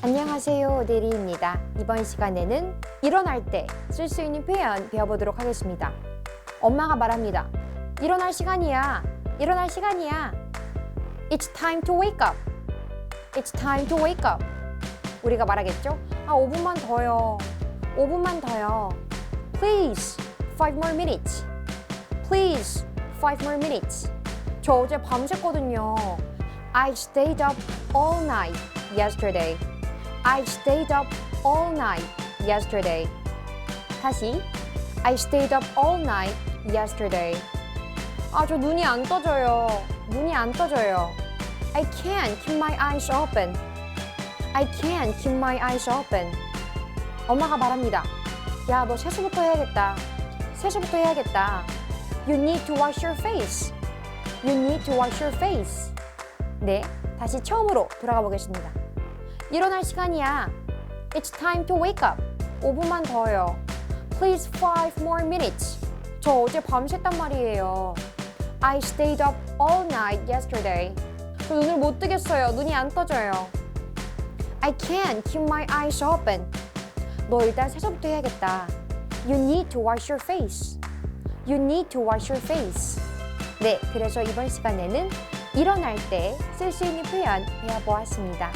안녕하세요. 대리입니다. 이번 시간에는 일어날 때 쓸 수 있는 표현 배워보도록 하겠습니다. 엄마가 말합니다. 일어날 시간이야. 일어날 시간이야. It's time to wake up. It's time to wake up. 우리가 말하겠죠? 아, 5분만 더요. 5분만 더요. Please, five more minutes. Please, five more minutes. 저 어제 밤샜거든요. I stayed up all night yesterday. I stayed up all night yesterday. 다시. I stayed up all night yesterday. 아, 저 눈이 안 떠져요. 눈이 안 떠져요. I can't keep my eyes open. I can't keep my eyes open. 엄마가 말합니다. 야, 너 세수부터 해야겠다. 세수부터 해야겠다. You need to wash your face. You need to wash your face. 네, 다시 처음으로 돌아가 보겠습니다. 일어날 시간이야. It's time to wake up. 5분만 더요. Please five more minutes. 저 어제 밤샜단 말이에요. I stayed up all night yesterday. 저 눈을 못 뜨겠어요. 눈이 안 떠져요. I can't keep my eyes open. 너 일단 세수부터 해야겠다. You need to wash your face. You need to wash your face. 네, 그래서 이번 시간에는 일어날 때 쓸 수 있는 표현 배워보았습니다.